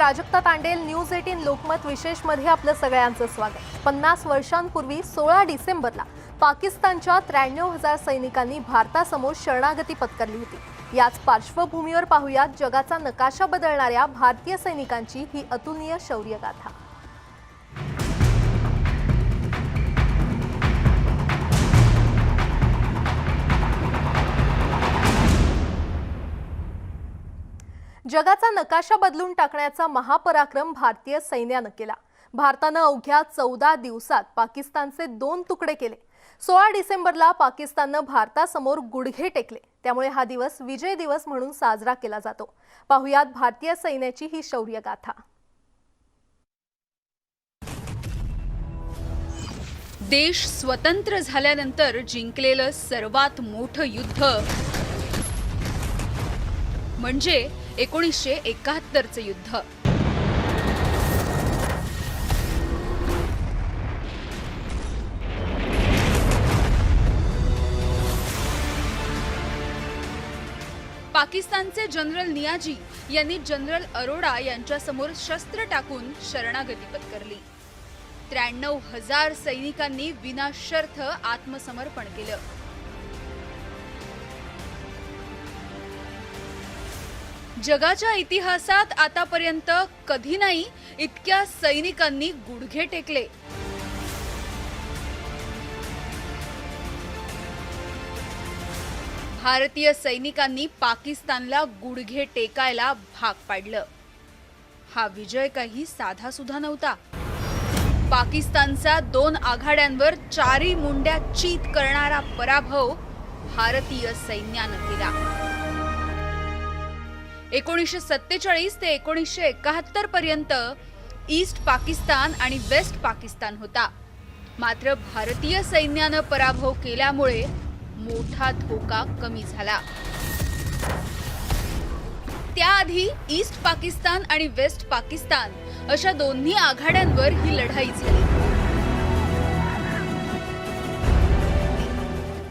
Prajakta Tandel news eighteen Lokmat विशेषमध्ये आपलं सगळ्यांचं स्वागत. पन्नास वर्षांपूर्वी सोळा डिसेंबरला पाकिस्तानच्या त्र्याण्णव हजार सैनिकांनी भारतासमोर शरणागती पत्करली होती. याच पार्श्वभूमीवर पाहुयात जगाचा नकाशा बदलणाऱ्या भारतीय सैनिकांची ही अतुलनीय शौर्यगाथा. जगाचा नकाशा बदलून टाकण्याचा महापराक्रम भारतीय सैन्यानं केला. भारतानं अवघ्या चौदा दिवसात पाकिस्तानचे दोन तुकडे केले. सोळा डिसेंबरला पाकिस्ताननं भारतासमोर गुडघे टेकले. त्यामुळे हा दिवस विजय दिवस म्हणून साजरा केला जातो. पाहुयात भारतीय सैन्याची ही शौर्यगाथा. देश स्वतंत्र झाल्यानंतर जिंकलेलं सर्वात मोठं युद्ध म्हणजे एकोणीसशे एकाहत्तरचं युद्ध. पाकिस्तानचे जनरल नियाजी यांनी जनरल अरोडा यांच्यासमोर शस्त्र टाकून शरणागती पत्करली त्र्याण्णव हजार सैनिकांनी विनाशर्थ आत्मसमर्पण केलं. जगाच्या इतिहासात आतापर्यंत कधी नाही इतक्या सैनिकांनी गुडघे टेकले. भारतीय सैनिकांनी पाकिस्तानला गुडघे टेकायला भाग पाडलं. हा विजय काही साधा सुद्धा नव्हता. पाकिस्तानचा दोन आघाड्यांवर चारी मुंड्या चीत करणारा पराभव भारतीय सैन्यानं केला. एकोणीसशे सत्तेचाळीस ते एकोणीसशे एकाहत्तर पर्यंत ईस्ट पाकिस्तान आणि वेस्ट पाकिस्तान होता. मात्र भारतीय सैन्यानं पराभव केल्यामुळे मोठा धोका कमी झाला. त्याआधी ईस्ट पाकिस्तान आणि वेस्ट पाकिस्तान अशा दोन्ही आघाड्यांवर ही लढाई झाली.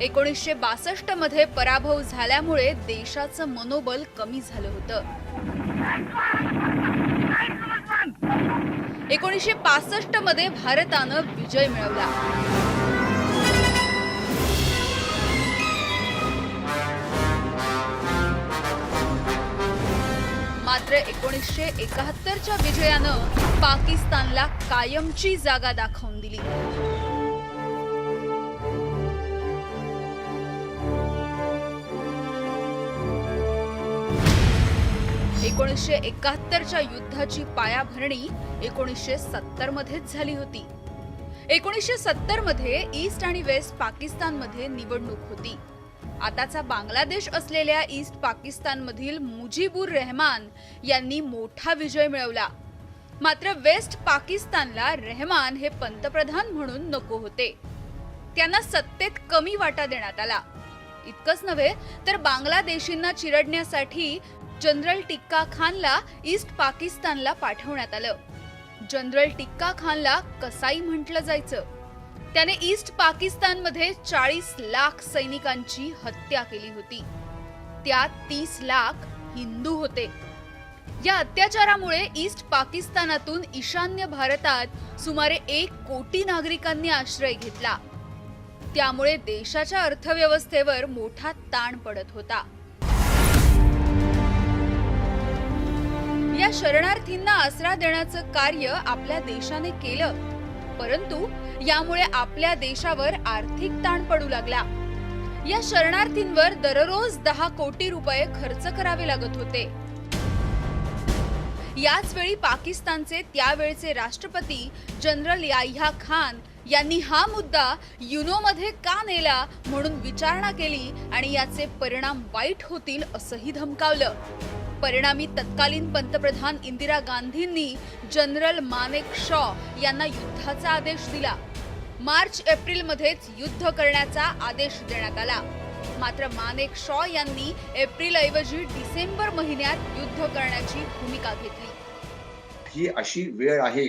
एकोणीसशे बासष्टमध्ये पराभव झाल्यामुळे देशाचं मनोबल कमी झालं होतं. एकोणीसशे पासष्टमध्ये भारतानं विजय मिळवला. मात्र एकोणीसशे एकाहत्तरच्या विजयानं पाकिस्तानला कायमची जागा दाखवून दिली. एकोणीसशे एकाहत्तरच्या युद्धाची पायाभरणी एकोणीसशे सत्तर मध्येच झाली होती. एकोणीसशे सत्तरमध्ये ईस्ट आणि वेस्ट पाकिस्तानमध्ये निवडणूक होती. आताचा बांगलादेश असलेल्या ईस्ट पाकिस्तानमधील मुजीबुर रहमान यांनी मोठा विजय मिळवला. मात्र वेस्ट पाकिस्तानला रहमान हे पंतप्रधान म्हणून नको होते. त्यांना सत्तेत कमी वाटा देण्यात आला. इतकंच नव्हे तर बांगलादेशींना चिरडण्यासाठी जनरल टिक्का खानला ईस्ट पाकिस्तानला पाठवण्यात आलं. जनरल टिक्का खानला कसाई म्हटलं जायचं. त्याने ईस्ट पाकिस्तानमध्ये चाळीस लाख सैनिकांची हत्या केली होती. त्यात तीस लाख हिंदू होते. या अत्याचारामुळे ईस्ट पाकिस्तानातून ईशान्य भारतात सुमारे एक कोटी नागरिकांनी आश्रय घेतला. त्यामुळे देशाच्या अर्थव्यवस्थेवर मोठा ताण पडत होता. या शरणार्थींना आसरा देण्याचं कार्य आपल्या देशाने केलं. परंतु यामुळे आपल्या देशावर आर्थिक ताण पडू लागला. या शरणार्थींवर दररोज दहा कोटी रुपये खर्च करावे लागत होते. याच वेळी पाकिस्तानचे त्यावेळचे राष्ट्रपती जनरल याह्या खान यांनी हा मुद्दा युनोमध्ये का नेला म्हणून विचारणा केली आणि याचे परिणाम वाईट होतील असंही धमकावलं. परिणामी तत्कालीन पंतप्रधान इंदिरा गांधींनी जनरल मानेक शॉ यांना युद्धाचा आदेश दिला. मार्च एप्रिल मध्येच युद्ध करण्याचा आदेश देण्यात आला. मात्र मानेक शॉ यांनी एप्रिल ऐवजी डिसेंबर महिन्यात युद्ध करण्याची भूमिका घेतली. ही अशी वेळ आहे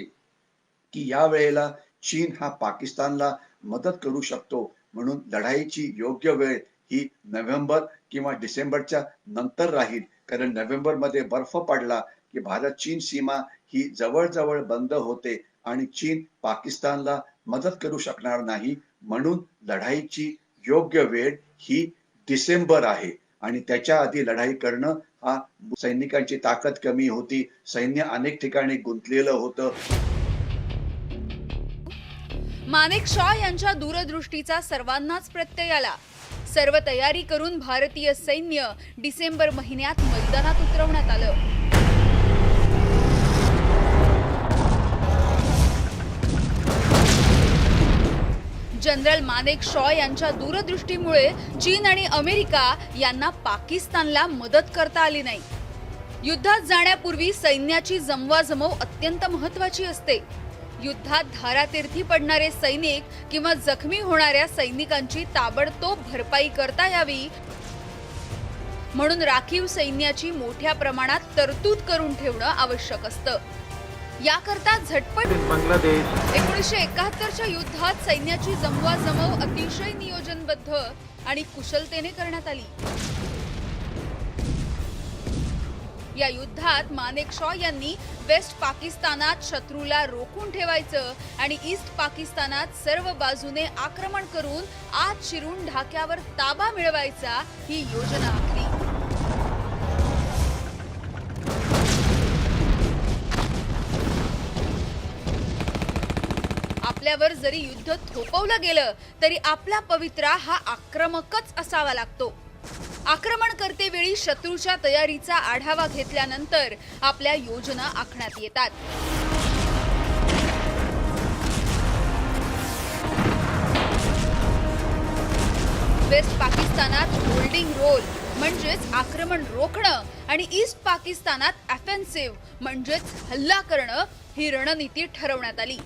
की या वेळेला चीन हा पाकिस्तानला मदत करू शकतो म्हणून लढाईची योग्य वेळ ही नोव्हेंबर किंवा डिसेंबरच्या नंतर राहील. कारण नोव्हेंबरमध्ये बर्फ पडला की भारत चीन सीमा ही जवळजवळ बंद होते आणि चीन पाकिस्तानला मदत करू शकणार नाही म्हणून लढाईची योग्य वेळ ही डिसेंबर आहे. आणि त्याच्या आधी लढाई करणं हा सैनिकांची ताकद कमी होती. सैन्य अनेक ठिकाणी गुंतलेलं होतं. मानेक शॉ यांच्या दूरदृष्टीचा सर्वांनाच प्रत्यय आला. सर्व तयारी करून भारतीय सैन्य डिसेंबर महिन्यात मैदानात उतरवण्यात आलं. जनरल मानेक शॉ यांच्या दूरदृष्टीमुळे चीन आणि अमेरिका यांना पाकिस्तानला मदत करता आली नाही. युद्धात जाण्यापूर्वी सैन्याची जमवाजमव अत्यंत महत्वाची असते. युद्धात धारातीर्थी पडणारे सैनिक किंवा जखमी होणाऱ्या सैनिकांची ताबडतोब भरपाई करता यावी म्हणून राखीव सैन्याची मोठ्या प्रमाणात तरतूद करून ठेवणं आवश्यक असतं. याकरता झटपट बांग्लादेश. एकोणीसशे एकाहत्तरच्या युद्धात सैन्याची जमवाजमव अतिशय नियोजनबद्ध आणि कुशलतेने करण्यात आली. या युद्धात मानेक शॉ यांनी वेस्ट पाकिस्तानात शत्रूला रोखून ठेवायचं आणि ईस्ट पाकिस्तानात सर्व बाजूने आक्रमण करून आत शिरून ढाक्यावर ताबा मिळवायचा ही योजना आखली. आपल्यावर जरी युद्ध थोपवलं गेलं तरी आपला पवित्रा हा आक्रमकच असावा लागतो. आक्रमण करते वेळी शत्रूच्या तयारीचा आढावा घेतल्यानंतर आपल्या योजना आखण्यात येतात. वेस्ट पाकिस्तानात होल्डिंग रोल म्हणजेच आक्रमण रोखणं आणि ईस्ट पाकिस्तानात अफेन्सिव्ह म्हणजेच हल्ला करणं ही रणनीती ठरवण्यात आली.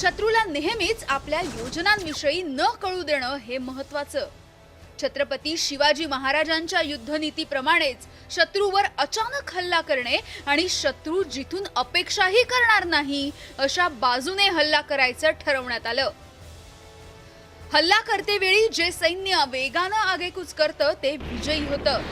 शत्रूला नेहमीच आपल्या योजनांविषयी न कळू देणं हे महत्वाचं छत्रपती शिवाजी महाराजांच्या युद्धनीतीप्रमाणेच शत्रूवर अचानक हल्ला करणे आणि शत्रू जिथून अपेक्षाही करणार नाही अशा बाजूने हल्ला करायचं ठरवण्यात आलं. हल्ला करते वेळी जे सैन्य वेगानं आगेकूच करतं ते विजयी होतं.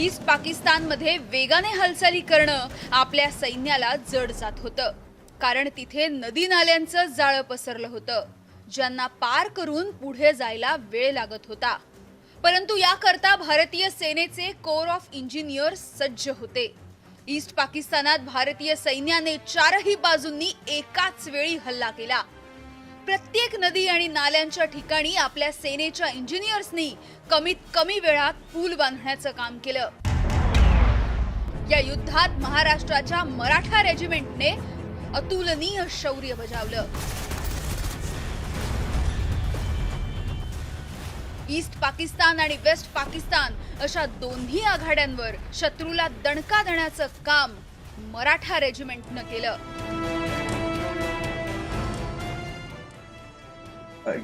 ईस्ट पाकिस्तानमध्ये वेगाने हालचाली करणं आपल्या सैन्याला जड जात होतं. कारण तिथे नदी नाल्यांचं जाळं पसरलं होतं ज्यांना पार करून पुढे जायला वेळ लागत होता. परंतु याकरता भारतीय सेनेचे कोर ऑफ इंजिनियर सज्ज होते. ईस्ट पाकिस्तानात भारतीय सैन्याने चारही बाजूंनी एकाच वेळी हल्ला केला. प्रत्येक नदी आणि नाल्यांच्या ठिकाणी आपल्या सेनेच्या इंजिनियर्सनी कमीत कमी वेळात पूल बांधण्याचं काम केलं. या युद्धात महाराष्ट्राच्या मराठा रेजिमेंटने अतुलनीय शौर्य बजावलं. ईस्ट पाकिस्तान आणि वेस्ट पाकिस्तान अशा दोन्ही आघाड्यांवर शत्रूला दणका देण्याचं काम मराठा रेजिमेंटनं केलं.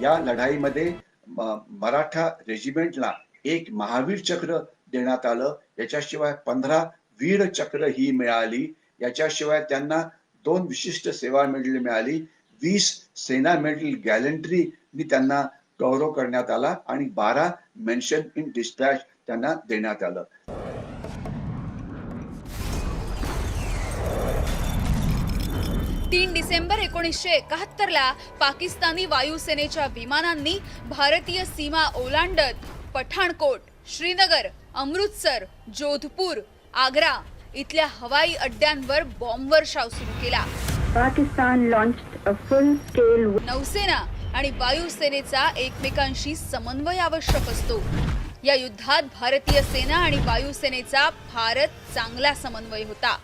या लढाईमध्ये मराठा रेजिमेंटला एक महावीर चक्र देण्यात आलं. याच्याशिवाय पंधरा वीर चक्र ही मिळाली. याच्याशिवाय त्यांना दोन विशिष्ट सेवा मेडल मिळाली. वीस सेना मेडल गॅलंट्रीनी त्यांना गौरव करण्यात आला आणि बारा मेन्शन इन डिस्पॅच त्यांना देण्यात आलं. तीन डिसेंबर एकोणीसशे एकाहत्तर ला पाकिस्तानी वायुसेनेच्या विमानांनी भारतीय सीमा ओलांडत पठाणकोट श्रीनगर अमृतसर जोधपूर आग्रा इथल्या हवाई अड्ड्यांवर बॉम्बवर्षाव सुरू केला. Pakistan launched a full-scale नौसेना आणि वायुसेनेचा एकमेकांशी समन्वय आवश्यक असतो. या युद्धात भारतीय सेना आणि वायुसेनेचा फारच चांगला समन्वय होता.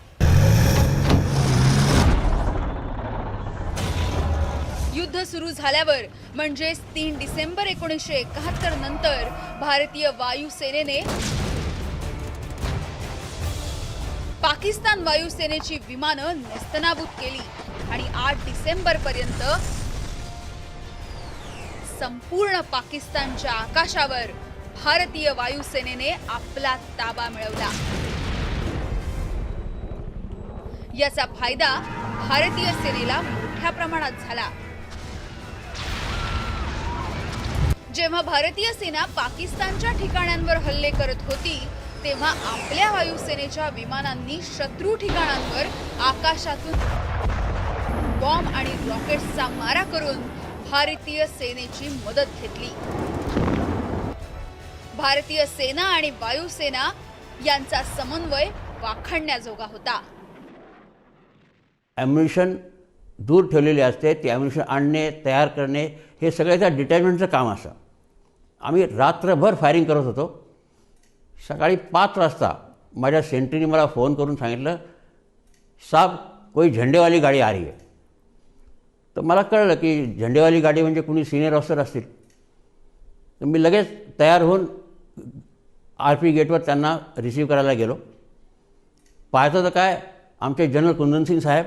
युद्ध सुरू झाल्यावर म्हणजेच तीन डिसेंबर एकोणीसशे एकाहत्तर नंतर भारतीय वायुसेनेने पाकिस्तान वायुसेनेची विमानं नेस्तनाबूत केली आणि आठ डिसेंबर पर्यंत संपूर्ण पाकिस्तानच्या आकाशावर भारतीय वायुसेनेने आपला ताबा मिळवला. याचा फायदा भारतीय सेनेला मोठ्या प्रमाणात झाला. जेव्हा भारतीय सेना पाकिस्तानच्या ठिकाणांवर हल्ले करत होती तेव्हा आपल्या वायुसेनेच्या विमानांनी शत्रू ठिकाणांवर आकाशातून बॉम्ब आणि रॉकेट्सचा मारा करून भारतीय सेनेची मदत घेतली. भारतीय सेना आणि वायुसेना यांचा समन्वय वाखाणण्याजोगा होता. ॲम्युनिशन दूर ठेवलेले असते ते ॲम्युनिशन आणणे तयार करणे हे सगळ्याच्या डिटॅचमेंटचं काम असं आम्ही रात्रभर फायरिंग करत होतो. सकाळी पाच वाजता माझ्या सेंट्रीने मला फोन करून सांगितलं साब कोई झेंडेवाली गाडी आ रही आहे तर मला कळलं की झेंडेवाली गाडी म्हणजे कुणी सिनियर ऑफिसर असतील. तर मी लगेच तयार होऊन आर पी गेटवर त्यांना रिसीव करायला गेलो. पाहतो तर काय आमचे जनरल कुंदन सिंग साहेब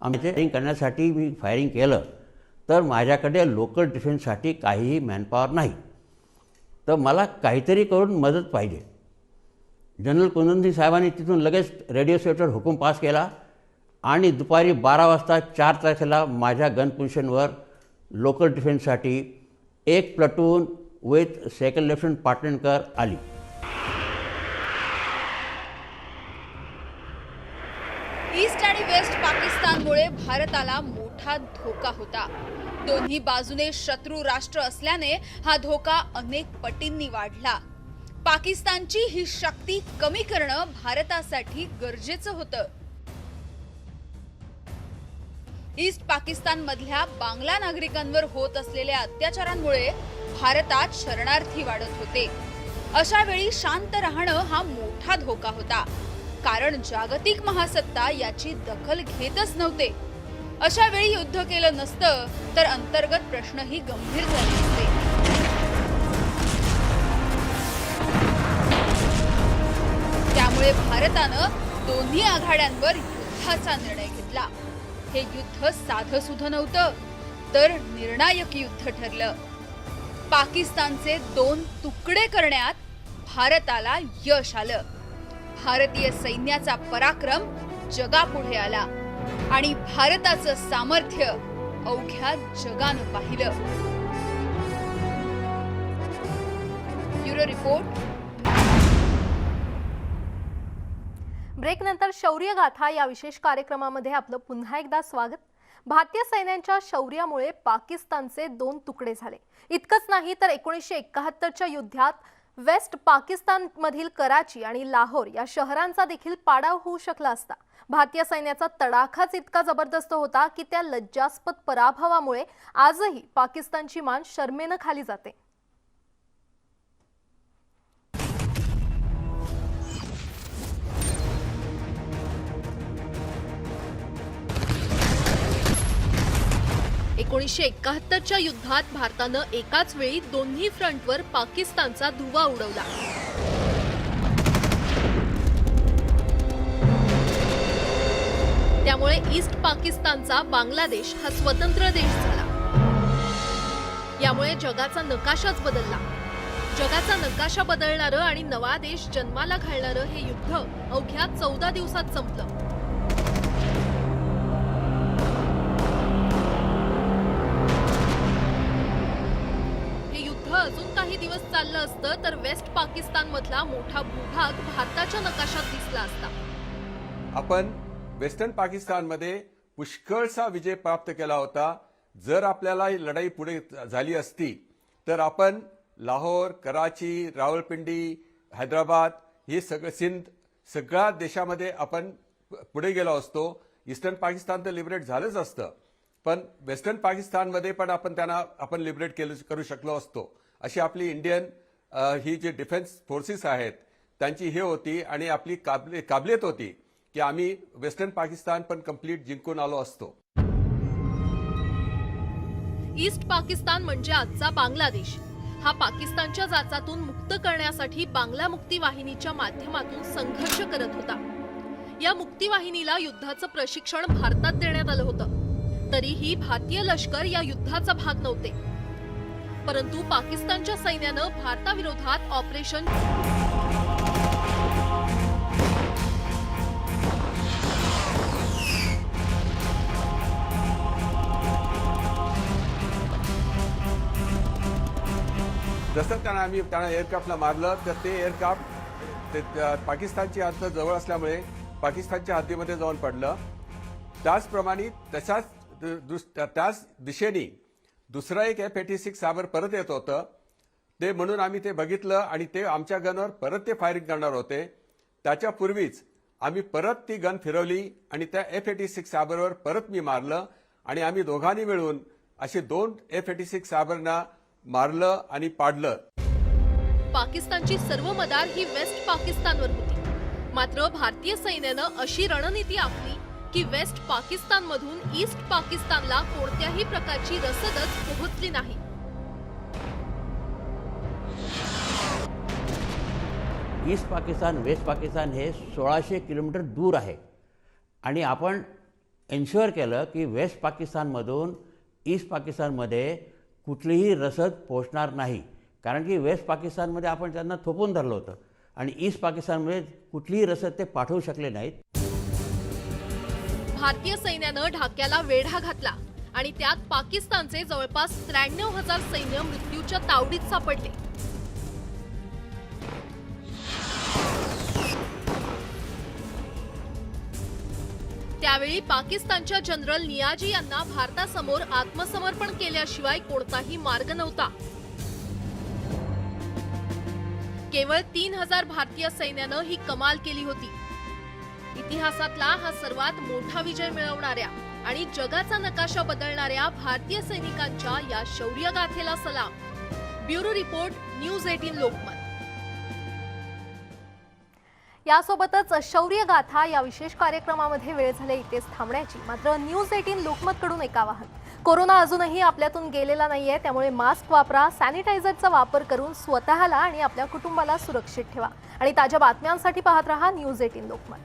आमचे फायरिंग करण्यासाठी मी फायरिंग केलं तर माझ्याकडे लोकल डिफेन्ससाठी काहीही मॅनपॉवर नाही. तर मला काहीतरी करून मदत पाहिजे. जनरल कुंदन साहेबांनी तिथून लगेच रेडिओ सेटवर हुकूम पास केला आणि दुपारी बारा वाजता चार तारखेला माझ्या गन लोकल डिफेन्ससाठी एक platoon with second lieutenant Patankar आली ईस्ट आणि वेस्ट पाकिस्तानमुळे देशाला मोठा धोका होता. दोन्ही बाजूने शत्रू राष्ट्र असल्याने हा धोका अनेक पटींनी वाढला. पाकिस्तानची ही शक्ती कमी करणं भारतासाठी गरजेचं होतं. ईस्ट पाकिस्तान मधल्या बांगला नागरिकांवर होत असलेल्या अत्याचारांमुळे भारतात शरणार्थी वाढत होते. अशा वेळी शांत राहणं हा मोठा धोका होता. कारण जागतिक महासत्ता याची दखल घेतच नव्हते. अशा वेळी युद्ध केलं नसतं तर अंतर्गत प्रश्नही गंभीर झाले असते. त्यामुळे भारतानं दोन्ही आघाड्यांवर युद्धाचा निर्णय घेतला. हे युद्ध साधं सुध नव्हतं तर निर्णायक युद्ध ठरलं. पाकिस्तानचे दोन तुकडे करण्यात भारताला यश आलं. भारतीय सैन्याचा पराक्रम जगापुढे आला. आणि भारताचं सामर्थ्य अवघ्या जगानं पाहिलं. Bureau report. ब्रेक नंतर शौर्य गाथा या विशेष कार्यक्रमामध्ये आपलं पुन्हा एकदा स्वागत. भारतीय सैन्यांच्या शौर्यामुळे पाकिस्तानचे दोन तुकडे झाले. इतकंच नाही तर एकोणीसशे एकाहत्तरच्या युद्धात वेस्ट पाकिस्तानमधील कराची आणि लाहोर या शहरांचा देखील पाडाव होऊ शकला असता. भारतीय सैन्याचा तडाखाच इतका जबरदस्त होता की त्या लज्जास्पद पराभवामुळे आजही पाकिस्तानची मान शर्मेनं खाली जाते. एकोणीसशे एकाहत्तरच्या युद्धात भारतानं एकाच वेळी दोन्ही फ्रंटवर पाकिस्तानचा धुवा उडवला. त्यामुळे ईस्ट पाकिस्तानचा बांगलादेश हा स्वतंत्र देश झाला. यामुळे जगाचा नकाशाच बदलला. जगाचा नकाशा बदलणारं आणि नवा देश जन्माला घालणारं हे युद्ध अवघ्या चौदा दिवसात संपलं. काही दिवस चाललं असतं तर वेस्ट पाकिस्तान मधला मोठा भूभाग भारताच्या नकाशात दिसला असता. आपण वेस्टर्न पाकिस्तानमध्ये पुष्कळसा विजय प्राप्त केला होता. जर आपल्याला ही लढाई पुढे झाली असती तर आपण लाहोर कराची रावळपिंडी हैदराबाद हे सगळं सिंध सगळ्या देशामध्ये आपण पुढे गेलो असतो. ईस्टर्न पाकिस्तान तर लिबरेट झालंच असतं. पण वेस्टर्न पाकिस्तानमध्ये पण आपण त्यांना आपण लिबरेट केलं करू शकलो असतो. अशी आपली इंडियन ही जी डिफेन्स फोर्सेस आहेत त्यांची हे होती आणि आपली काबले काबलियत होती की आम्ही वेस्टर्न पाकिस्तान पण कंप्लीट जिंकून आलो असतो. ईस्ट पाकिस्तान म्हणजे आजचा बांगलादेश. हा पाकिस्तानच्या जाचातून मुक्त करण्यासाठी बांगला मुक्ती वाहिनीच्या माध्यमातून संघर्ष करत होता. या मुक्ती वाहिनीला युद्धाचं प्रशिक्षण भारतात देण्यात आलं होतं. तरीही भारतीय लष्कर या युद्धाचा भाग नव्हते. परंतु पाकिस्तानच्या सैन्यानं भारताविरोधात ऑपरेशन जसं त्यांना आम्ही त्यांना एअरक्राफ्टला मारलं. तर ते एअरक्राफ्ट ते पाकिस्तानची हद्द जवळ असल्यामुळे पाकिस्तानच्या हद्दीमध्ये जाऊन पडलं. त्याचप्रमाणे तशाच त्याच दिशेने दुसरं एक एफ एटी सिक्स साबर परत येत होतं. ते म्हणून आम्ही ते बघितलं आणि ते आमच्या गनवर परत ते फायरिंग करणार होते. त्याच्यापूर्वीच आम्ही परत ती गन फिरवली आणि त्या एफ एटी सिक्स साबरवर परत मी मारलं आणि आम्ही दोघांनी मिळून असे दोन एफ एटी सिक्स साबरना मारलं आणि पाडलं. पाकिस्तानची सर्व मदार ही वेस्ट पाकिस्तानवर होती. मात्र भारतीय सैन्यानं अशी रणनीती आखली की वेस्ट पाकिस्तानमधून ईस्ट पाकिस्तानला कोणत्याही प्रकारची रसदच पोहोचली नाही. ईस्ट पाकिस्तान वेस्ट पाकिस्तान हे सोळाशे किलोमीटर दूर आहे. आणि आपण एन्श्युअर केलं की वेस्ट पाकिस्तानमधून ईस्ट पाकिस्तानमध्ये कुठलीही रसद पोचणार नाही. कारण की वेस्ट पाकिस्तानमध्ये आपण त्यांना थोपून धरलं होतं. आणि ईस्ट पाकिस्तानमध्ये कुठलीही रसद ते पाठवू शकले नाहीत. भारतीय सैन्यानं ढाक्याला वेढा घातला आणि त्यात पाकिस्तानचे जवळपास त्र्याण्णव हजार सैन्य मृत्यूच्या तावडीत सापडले. त्यावेळी पाकिस्तानच्या जनरल नियाजी यांना भारतासमोर आत्मसमर्पण केल्याशिवाय कोणताही मार्ग नव्हता. केवळ तीन हजार भारतीय सैन्यानं ही कमाल केली होती. इतिहासातला हा सर्वात मोठा विजय मिळवणाऱ्या आणि जगाचा नकाशा बदलणाऱ्या भारतीय सैनिकांच्या या शौर्य गाथेला सलाम. Bureau report news eighteen Lokmat. यासोबतच शौर्य गाथा या विशेष कार्यक्रमामध्ये वेळ झाले इथेच थांबण्याची. मात्र न्यूज एटीन लोकमतकडून एक आवाहन. कोरोना अजूनही आपल्यातून गेलेला नाहीये त्यामुळे मास्क वापरा सॅनिटायझरचा वापर करून स्वतःला आणि आपल्या कुटुंबाला सुरक्षित ठेवा. आणि ताज्या बातम्यांसाठी पाहत रहा न्यूज एटीन लोकमत.